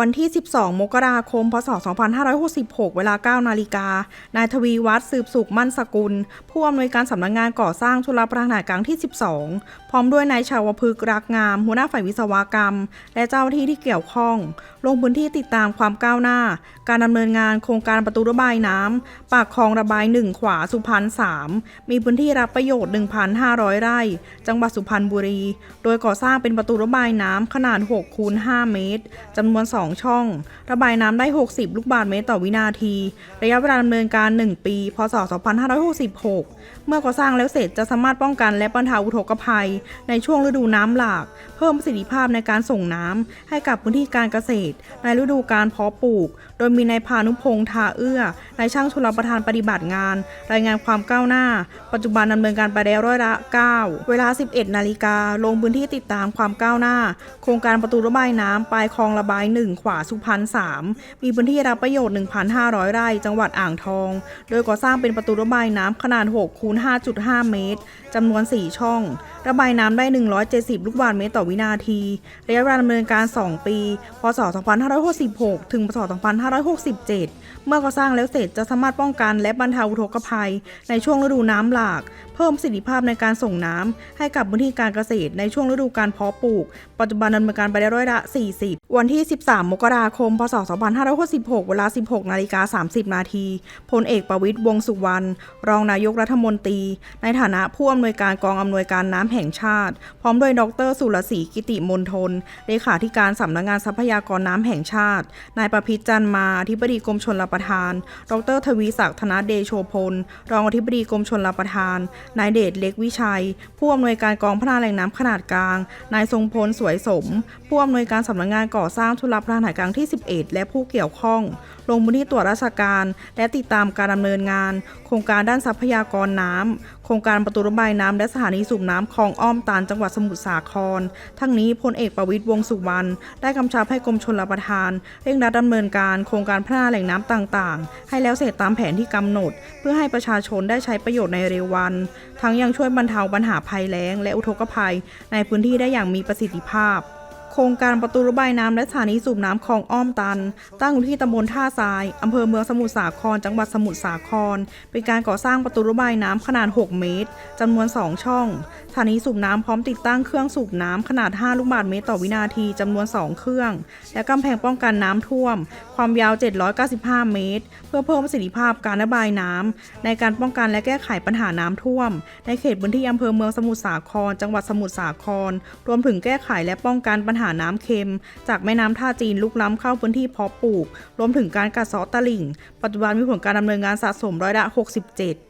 วันที่ 12 มกราคม พศ 2566 เวลา 9 นาฬิกา นายทวีวัฒน์สืบสุขมั่นสกุล ผู้อำนวยการสำนักงานก่อสร้างชลประทานกลางที่ 12 พร้อมด้วยนายชาวพฤกษ์รักงาม หัวหน้าฝ่ายวิศวกรรม และเจ้าหน้าที่ที่เกี่ยวข้อง ลงพื้นที่ติดตามความก้าวหน้า การดำเนินงานโครงการประตูระบายน้ำปากคลองระบาย 1 ขวาสุพรรณ3มีพื้นที่รับประโยชน์ 1,500 ไร่ จังหวัดสุพรรณบุรี โดยก่อสร้างเป็นประตูระบายน้ำขนาด6คูณ5เมตรจำนวน 2ช่อง ระบายน้ำได้ 60 ลูกบาศก์เมตรต่อวินาที ระยะเวลาดำเนินการ 1 ปี พศ 2566 เมื่อก่อสร้างแล้วเสร็จจะสามารถป้องกันและบรรเทาอุทกภัย ในช่วงฤดูน้ำหลาก เพิ่มประสิทธิภาพในการส่งน้ำให้กับพื้นที่การเกษตร ในฤดูการเพาะปลูก โดยมีนายพานุพงษ์ทาเอื้อนายช่างชลประทานปฏิบัติงาน รายงานความก้าวหน้า ปัจจุบันดำเนินการไปแล้วร้อยละ 9 เวลา 11 นาฬิกาลงพื้นที่ติดตามความก้าวหน้า โครงการประตูระบายน้ำปลายคลองระบาย1ขวาสุพรรณ3มีพื้นที่รับประโยชน์ 1,500 ไร่ จังหวัดอ่างทอง โดยก่อสร้างเป็นประตูระบายน้ำขนาด6คูณ5.5 เมตรจำนวน 4 ช่อง ระบายน้ำได้ 170 ลูกบาศก์เมตรต่อวินาที ระยะเวลาดำเนินการ 2 ปี พศ 2566 ถึง พศ 2567 เมื่อก่อสร้างแล้วเสร็จจะสามารถป้องกันและบรรเทาอุทกภัย ในช่วงฤดูน้ำหลาก เพิ่มประสิทธิภาพในการส่งน้ำให้กับพื้นที่การเกษตรในช่วงฤดูการเพาะปลูก ปัจจุบันดำเนินการไปได้ร้อยละ 40 วันที่ 13 มกราคม พศ 2566 เวลา 16 นาฬิกา 30 นาที พลเอกประวิตยวงสุวรรณ รองนายกรัฐมนตรี ในฐานะผู้อำนวยการกองอำนวยการน้ำแห่งชาติ พร้อมด้วยดร สุรศรีกิติมนทน เลขาธิการสำนักงานทรัพยากรน้ำแห่งชาติ นายประพิจันมา อธิบดีกรมชลประทาน ดร ทวีศักดิ์ธนเดโชพล รองอธิบดีกรมชลประทาน นายเดชเล็กวิชัย ผู้อำนวยการกองพัฒนาแหล่งน้ำขนาดกลาง นายทรงพล สวยสม ผู้อำนวยการสำนักงานก่อ่อสร้างชลประทานกลางที่ 11 และผู้เกี่ยวข้อง ลงพื้นที่ตรวจราชการ และติดตามการดำเนินงาน โครงการด้านทรัพยากรน้ำโครงการประตูระบายน้ำและสถานีสูบน้ำคลองอ้อมตาลจังหวัดสมุทรสาคร ทั้งนี้พลเอกประวิตยวงสุวรรณได้กำชับให้กรมชลประทาน เร่งรัดดำเนินการโครงการพัฒนาแหล่งน้ำต่างๆ ให้แล้วเสร็จตามแผนที่กำหนด เพื่อให้ประชาชนได้ใช้ประโยชน์ในเร็ววัน ทั้งยังช่วยบรรเทาปัญหาภัยแล้ง และอุทกภัย ในพื้นที่ได้อย่างมีประสิทธิภาพ โครงการประตูระบายน้ำและสถานีสูบน้ำคลองอ้อมตัน ตั้งอยู่ที่ตำบลท่าทรายอำเภอเมืองสมุทรสาคร จังหวัดสมุทรสาคร เป็นการก่อสร้างประตูระบายน้ำขนาด 6 เมตรจำนวน 2 ช่อง สถานีสูบน้ำพร้อมติดตั้งเครื่องสูบน้ำขนาด 5 ลูกบาศก์เมตรต่อวินาทีจำนวน 2 เครื่อง และกำแพงป้องกันน้ำท่วม ความยาว 795 เมตร เพื่อเพิ่มประสิทธิภาพการระบายน้ำในการป้องกันและแก้ไขปัญหาน้ำท่วม ในเขตพื้นที่อำเภอเมืองสมุทรสาคร จังหวัดสมุทรสาคร รวมถึงแก้ไขและป้องกันปัญหาหาน้ำเค็ม จากแม่น้ำท่าจีนลุกล้ำเข้าพื้นที่เพาะปลูก รวมถึงการกัดเซาะตลิ่ง ปัจจุบันมีผลการดำเนินงานสะสมร้อยละ 67